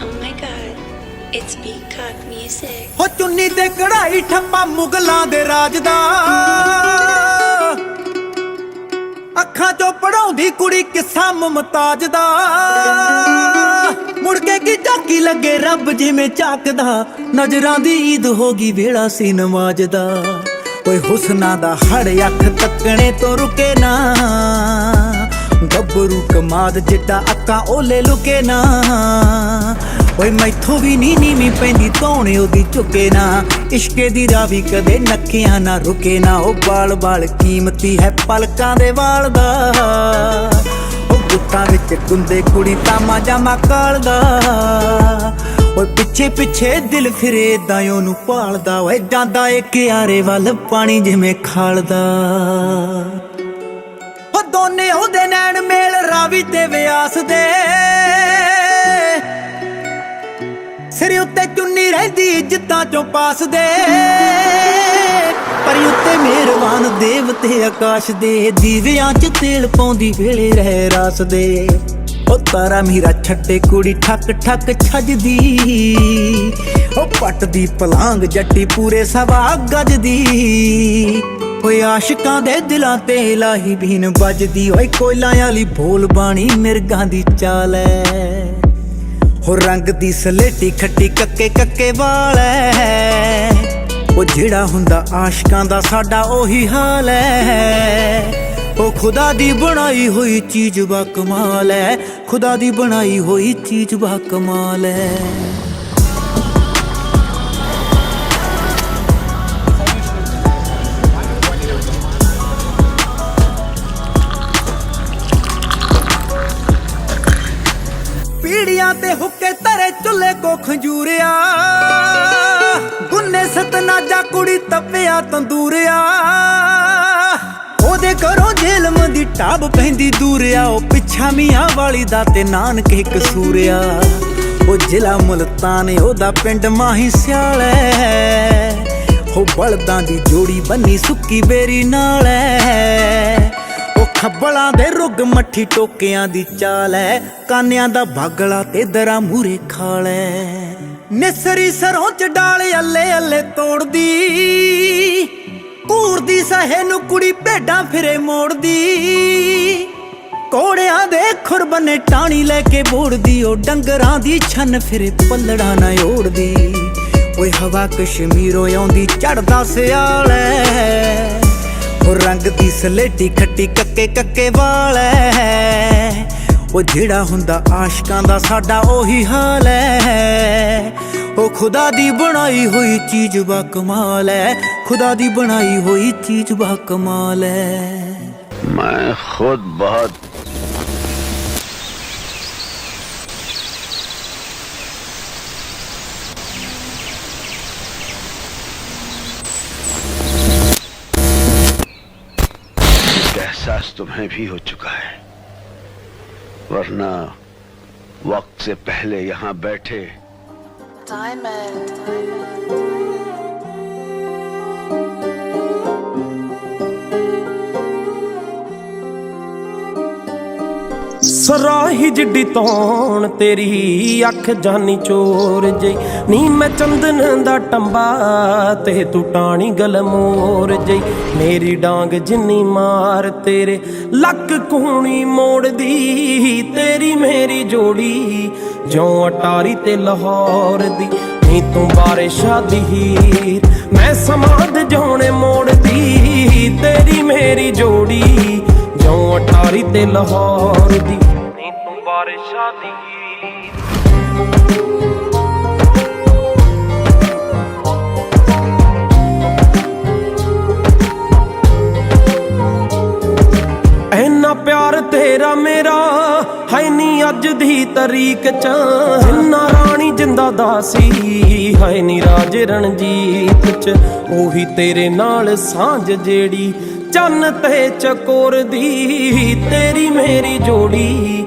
Oh It's Peacock Music. ਹੋ ਚੁੰਨੀ ਤੇ ਕਢਾਈ ਠੱਪਾ ਮੁਗਲਾਂ ਦੇ ਰਾਜ ਦਾ। ਅੱਖਾਂ ਚੋਂ ਪੜਾਉਂਦੀ ਕੁੜੀ ਕਿੱਸਾ ਮੁਮਤਾਜ ਦਾ। ਮੁੜ ਕੇ ਕੀ ਝਾਕੀ ਲੱਗੇ ਰੱਬ ਜਿਵੇਂ ਝਾਕਦਾ। ਨਜ਼ਰਾਂ ਦੀ ਈਦ ਹੋ ਗਈ ਵੇਲਾ ਸੀ ਨਮਾਜ਼ ਦਾ। ਓਏ ਹੁਸਨਾ ਦਾ ਹੜ ਅੱਖ ਤੱਕਣੇ ਤੋਂ ਰੁਕੇ ਨਾ। ਗੱਭਰੂ ਕਮਾਦ ਜਿੱਡਾ ਅੱਖਾਂ ਓਲੇ ਲੁਕੇ ਨਾ। ਓਏ ਮੈਥੋਂ ਵੀ ਨੀ ਨੀਵੀਂ ਪੈਂਦੀ, ਧੌਣੇ ਉਹਦੀ ਝੁਕੇ ਨਾ। ਇਸ਼ਕੇ ਦੀ ਰਾਵੀ ਕਦੇ ਨੱਕਿਆਂ ਨਾ ਰੁਕੇ ਨਾ। ਉਹ ਬਾਲ ਬਾਲ ਕੀਮਤੀ ਹੈ ਪਲਕਾਂ ਦੇ ਵਾਲ ਦਾ। ਉਹ ਗੁੱਤਾਂ ਵਿੱਚ ਗੁੰਦੇ ਕੁੜੀ ਤਾਮਾ ਜਾਮਾ ਕਾਲਦਾ ਓਏ ਪਿੱਛੇ ਪਿੱਛੇ ਦਿਲ ਫਿਰੇ ਦਾ ਉਹਨੂੰ ਪਾਲਦਾ ਓਏ ਜਾਂਦਾ ਏ ਕਿਆਰੇ ਵੱਲ ਪਾਣੀ ਜਿਵੇਂ ਖਾਲਦਾ। ਉਹ ਦੋਨੇ ਉਹਦੇ ਰਾਵੀ ਤੇ ਵਿਆਸ ਦੇ। ਸਿਰ ਉੱਤੇ ਚੁੰਨੀ ਰਹਿੰਦੀ, ਇੱਜ਼ਤਾਂ ਚੋਂ ਪਾਸ ਦੇ। ਪਰੀ ਉੱਤੇ ਮਿਹਰਬਾਨ ਦੇਵਤੇ ਆਕਾਸ਼ ਦੇ। ਦੀਵਿਆਂ 'ਚ ਤੇਲ ਪਾਉਂਦੀ ਵੇਲੇ ਰਹਿ ਰਾਸ ਦੇ। ਉਹ ਤਾਰਾ ਮੀਰਾ ਛੱਡੇ ਕੁੜੀ ਠੱਕ ਠੱਕ ਛੱਜਦੀ। ਉਹ ਪੱਟ ਦੀ ਪਲਾਂਗ ਜੱਟੀ ਪੂਰੇ ਸਵਾ ਗੱਜ ਦੀ ਓਏ ਆਸ਼ਿਕਾਂ ਦੇ ਦਿਲਾਂ ਤੇ ਲਾਹੀ ਬੀਨ ਵੱਜਦੀ, ਓਏ ਕੋਇਲਾਂ ਵਾਲੀ ਬੋਲ ਬਾਣੀ ਮਿਰਗਾਂ ਦੀ ਚਾਲ ਐ। ਹੋ ਰੰਗ ਦੀ ਸਲੇਟੀ ਖੱਟੀ ਕੱਕੇ ਕੱਕੇ ਵਾਲ ਐ। ਉਹ ਜਿਹੜਾ ਹੁੰਦਾ ਆਸ਼ਕਾਂ ਦਾ, ਸਾਡਾ ਉਹੀ ਹਾਲ ਐ। ਉਹ ਖੁਦਾ ਦੀ ਬਣਾਈ ਹੋਈ ਚੀਜ਼ ਬਾ ਕਮਾਲ ਐ। ਖੁਦਾ ਦੀ ਬਣਾਈ ਹੋਈ ਚੀਜ਼ ਬਾ ਕਮਾਲ ਐ। ਪੀੜੀਆਂ ਤੇ ਹੁੱਕੇ ਧਰੇ ਚੁੱਲੇ ਕੋ ਖੰਜੂਰਿਆ। ਗੁੰਨੇ ਸਤਨਾਜਾ ਕੁੜੀ ਤਪਿਆ ਤੰਦੂਰਿਆ। ਉਹਦੇ ਘਰੋਂ ਜੇਲਮ ਦੀ ਟਾਬ ਪੈਂਦੀ ਦੂਰਿਆ। ਉਹ ਪਿੱਛਾ ਮੀਆਂ ਵਾਲੀ ਦਾ ਤੇ ਨਾਨਕੇ ਕਸੂਰਿਆ ਉਹ ਜ਼ਿਲ੍ਹਾ ਮੁਲਤਾਨ ਉਹਦਾ ਪਿੰਡ ਮਾਹੀ ਸਿਆਲੈ ਉਹ ਬਲਦਾਂ ਦੀ ਜੋੜੀ ਬੰਨੀ ਸੁੱਕੀ ਬੇਰੀ ਨਾਲ ਐ ਖੱਬਲਾਂ ਦੇ ਰੁੱਗ ਮੱਠੀ ਟੋਕਿਆਂ ਦੀ ਚਾਲ ਐ। ਕਾਨਿਆਂ ਦਾ ਭਾਗਲਾ ਤੇ ਦਰਾ ਮੂਰੇ ਖਾਲੈ ਨਿਸਰੀ ਸਰੋਂ ਚ ਡਾਲ ਅੱਲੇ ਅੱਲੇ ਤੋੜਦੀ। ਕੂਰਦੀ ਸਹੇ ਨੂੰ ਕੁੜੀ ਭੇਡਾਂ ਫਿਰੇ ਮੋੜਦੀ। ਕੋੜਿਆਂ ਦੇ ਖੁਰਬਨੇ ਟਾਣੀ ਲੈ ਕੇ ਬੋੜਦੀ। ਉਹ ਡੰਗਰਾਂ ਦੀ ਛੰਨ ਫਿਰੇ ਪੱਲੜਾ ਨਾ ਓੜਦੀ। ਓਏ ਹਵਾ ਕਸ਼ਮੀਰੋਂ ਆਉਂਦੀ ਚੜਦਾ ਸਿਆਲੈ ਉਹ ਰੰਗ ਦੀ ਸਲੇਟੀ ਖੱਟੀ ਕੱਕੇ ਕੱਕੇ ਵਾਲ ਐ। ਉਹ ਜਿਹੜਾ ਹੁੰਦਾ ਆਸ਼ਕਾਂ ਦਾ ਸਾਡਾ ਉਹੀ ਹਾਲ ਐ। ਉਹ ਖੁਦਾ ਦੀ ਬਣਾਈ ਹੋਈ ਚੀਜ਼ ਬਾ ਕਮਾਲ ਐ। ਖੁਦਾ ਦੀ ਬਣਾਈ ਹੋਈ ਚੀਜ਼ ਬਾ ਕਮਾਲ ਐ। ਮੈਂ ਖੁਦ ਬਹੁਤ एहसास तुम्हें भी हो चुका है वरना वक्त से पहले यहाँ बैठे Diamond. ਸਰਾਹੀ ਜਿੱਡੀ ਤੌਣ ਤੇਰੀ ਅੱਖ ਜਾਨੀ ਚੋਰ ਜੇ। ਨੀ ਮੈਂ ਚੰਦਨ ਦਾ ਟੰਬਾ, ਤੇ ਤੂੰ ਟਾਣੀ ਗਲਮੋਰ ਜੇ। ਮੇਰੀ ਡਾਂਗ ਜਿੰਨੀ ਮਾਰ, ਤੇਰੇ ਲੱਕ ਕੂਣੀ ਮੋੜਦੀ, ਤੇਰੀ ਮੇਰੀ ਜੋੜੀ ਜਿਉਂ ਅਟਾਰੀ ਤੇ ਲਾਹੌਰ ਦੀ। ਨੀ ਤੂੰ ਬਾਰਿਸ਼ਾਂ ਦੀ ਹੀਰ, ਮੈਂ ਸਮਾਦ ਜਾਉਣੇ ਮੋੜਦੀ, ਤੇਰੀ ਮੇਰੀ ਜੋੜੀ ਜਿਉਂ ਅਟਾਰੀ ਤੇ ਲਾਹੌਰ ਦੀ। ਬਾਰਿਸ਼ਾਂ ਦੀ ਪਿਆਰ ਤੇਰਾ ਮੇਰਾ ਹੈ ਨੀ ਅੱਜ ਦੀ ਤਰੀਕ ਚ। ਜਿੰਨਾ ਰਾਣੀ ਜਿੰਦਾ ਦਾਸੀ ਹੈ ਨੀ ਰਾਜ ਰਣਜੀਤ ਚ। ਉਹੀ ਤੇਰੇ ਨਾਲ ਸਾਂਝ ਜਿਹੜੀ, ਚੰਨ ਤੇ ਚਕੋਰ ਦੀ, ਤੇਰੀ ਮੇਰੀ ਜੋੜੀ।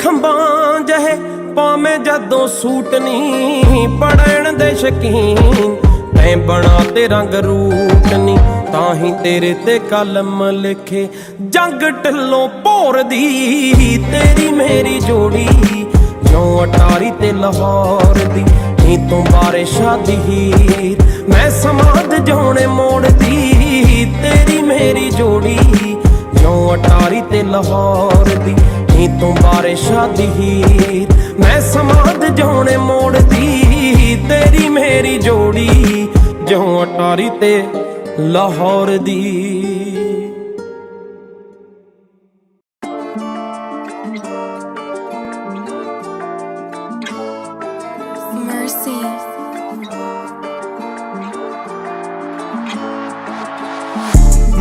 ਖੰਬਾਂ ਜਹੇ ਪਾਵੇਂ ਜਦੋਂ ਸੂਟ ਨਹੀਂ ਪੜਨ ਦੇ ਸ਼ਕੀਨ। ਤੈਂ ਬਣਾ ਤੇ ਰੰਗ ਰੂਟ ਨਹੀਂ ਤਾਂ ਹੀ ਤੇਰੇ ਤੇ ਕਲਮ ਲਿਖੇ। ਜੰਗ ਢੱਲੋਂ ਭੋਰ ਤੇਰੀ ਮੇਰੀ ਜੋੜੀ। ਜਿਉਂ ਅਟਾਰੀ ਤੇ ਲਾਹੌਰ ਦੀ ਨੀ ਤੂੰ ਬਾਰੇ ਸ਼ਾਦੀ ਹੀਰ। ਮੈਂ ਸਮਾਦ ਜਾਉਣੇ ਮੋੜਦੀ, ਤੇਰੀ ਮੇਰੀ ਜੋੜੀ। ਜਿਉਂ ਅਟਾਰੀ ਤੇ ਲਾਹੌਰ ਦੀ ਨੀ ਤੂੰ ਬਾਰਿਸ਼ਾਂ ਦੀ ਹੀਰ। ਮੈਂ ਸਮਾਦ ਜਾਉਣੇ ਮੋੜਦੀ ਤੇਰੀ ਮੇਰੀ ਜੋੜੀ ਜਿਉਂ ਅਟਾਰੀ ਤੇ ਲਾਹੌਰ ਦੀ।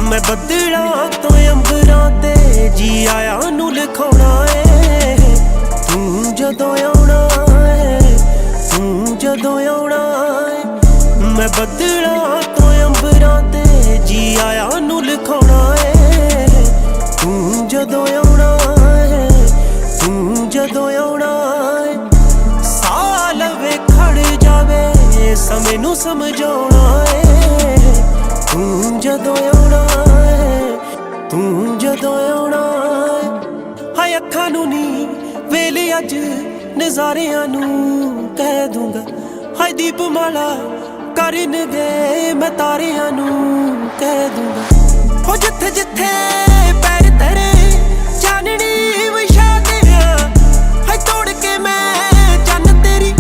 ਮੈਂ ਬੱਦਲਾਂ ਤੋਂ ਅੰਬਰਾਂ ਤੇ ਜੀ ਆਇਆ ਨੂੰ ਲਿਖਾਉਣਾ ਏ। ਤੂੰ ਜਦੋਂ ਆਉਣਾ ਏ, ਤੂੰ ਜਦੋਂ ਆਉਣਾ ਏ, ਮੈਂ ਬੱਦਲਾਂ ਤੋਂ ਅੰਬਰਾਂ ਤੇ ਜੀ ਆਇਆ ਨੂੰ ਲਿਖਾਉਣਾ ਏ। ਤੂੰ ਜਦੋਂ ਆਉਣਾ ਏ, ਤੂੰ ਜਦੋਂ ਆਉਣਾ ਏ, ਸਾਲ ਵੇ ਖੜ ਜਾਵੇ, ਸਮੇਂ ਨੂੰ ਸਮਝਾਉਣਾ ਨਜ਼ਾਰਿਆਂ ਨੂੰ ਕਹਿ ਦੂੰਗਾ। ਹਾਏ ਦੀਪਮਾਲਾ ਕਰਨ ਗਏ ਮੈਂ ਤਾਰਿਆਂ ਨੂੰ ਕਹਿ ਦੂੰਗਾ। ਹੋ ਜਿੱਥੇ ਜਿੱਥੇ ਪੈਰ ਤੇਰੇ ਚਾਨਣੀ ਵਿਛਾ ਦਿਆਂ। ਹਾਏ ਤੋੜ ਕੇ ਮੈਂ ਚੰਨ ਤੇਰੀ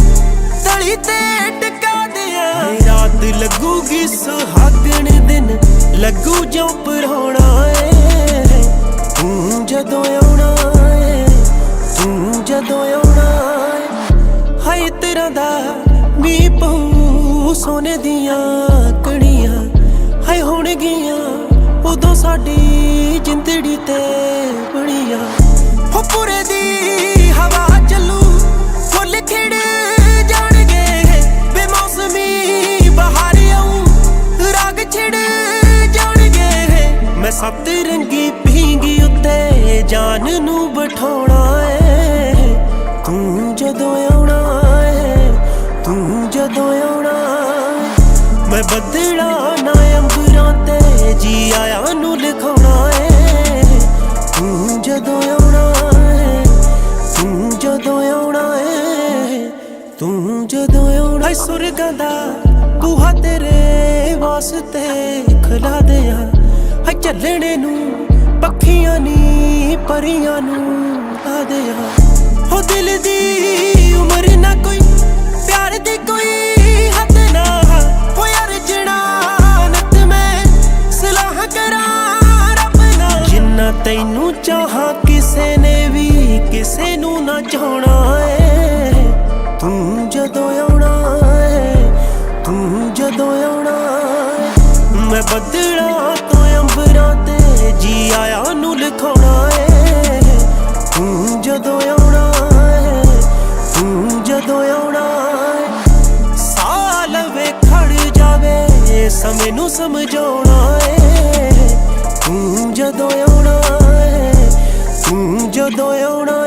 ਤਲੀ ਤੇ ਟਿਕਾ ਦਿਆਂ। ਰਾਤ ਲੱਗੂਗੀ ਸੁਹਾਗਣ ਦਿਨ, ਲੱਗੂ ਜੋ ਪਰੋਣਾ ਏ। ਤੂੰ ਜਦੋਂ ਆਉਣਾ ਏ, ਤੂੰ ਜਦੋਂ ਆਉਣਾ ਏ ਹਾਏ ਦਾ ਮੀਂਹ ਪਊ, ਸੋਨੇ ਦੀਆਂ ਕਣੀਆਂ ਹਾਏ ਹੋਣਗੀਆਂ, ਉਦੋਂ ਸਾਡੀ ਜਿੰਦੜੀ ਤੇ ਬਣੀਆਂ। ਹੋ ਪੂਰੇ ਦੀ ਹਵਾ ਚੱਲੂ, ਫੁੱਲ ਖਿੜ ਜਾਣਗੇ। ਬੇਮੌਸਮੀ ਬਹਾਰ ਆਉ, ਰਾਗ ਛਿੜ ਜਾਣਗੇ। ਮੈਂ ਸਭ ਤੇ ਰੰਗੀ ਪੀਂਗੀ ਉੱਤੇ ਜਾਨ ਨੂੰ ਬਿਠਾਉਣਾ ਏ। ਤੂੰ ਜਦੋਂ ਆਉਣਾ ਤੂੰ ਜਦੋਂ ਆਉਣਾ, ਮੈਂ ਬਦਲਾ ਨਾ ਅੰਬਰਾਂ ਤੇ ਜੀ ਆਇਆ ਨੂੰ ਲਿਖਾਉਣਾ ਏ। ਤੂੰ ਜਦੋਂ ਆਉਣਾ ਏ ਤੂੰ ਜਦੋਂ ਆਉਣਾ ਏ, ਤੂੰ ਜਦੋਂ ਆਉਣਾ। ਏ ਸੁਰਗਾਂ ਦਾ ਬੂਹਾ ਤੇਰੇ ਵਾਸਤੇ ਖੁਲਾ ਦਿਆਂ। ਹਾਏ ਚੱਲਣੇ ਨੂੰ ਪੱਖੀਆਂ ਨੀ ਪਰੀਆਂ ਨੂੰ ਲਾ ਦਿਆਂ। ਹੋ ਦਿਲ ਦੀ ਉਮਰ ਨਾ ਕੋਈ ਪਿਆਰ ਕੋਈ ਹੱਦ ਨਾ। ਹੋ ਯਾਰ ਜਣਾਨਤ ਮੈਂ ਸਲਾਹ ਕਰਾਂ ਰੱਬ ਨਾਲ। ਜਿੰਨਾ ਤੈਨੂੰ ਚਾਹਾਂ, ਕਿਸੇ ਨੇ ਵੀ ਕਿਸੇ ਨੂੰ ਨਾ ਚਾਹਣਾ। ਸਮੇਂ ਨੂੰ ਸਮਝਾਉਣਾ ਏ। ਤੂੰ ਜਦੋਂ ਆਉਣਾ ਏ ਤੂੰ ਜਦੋਂ ਆਉਣਾ ਆਉਣਾ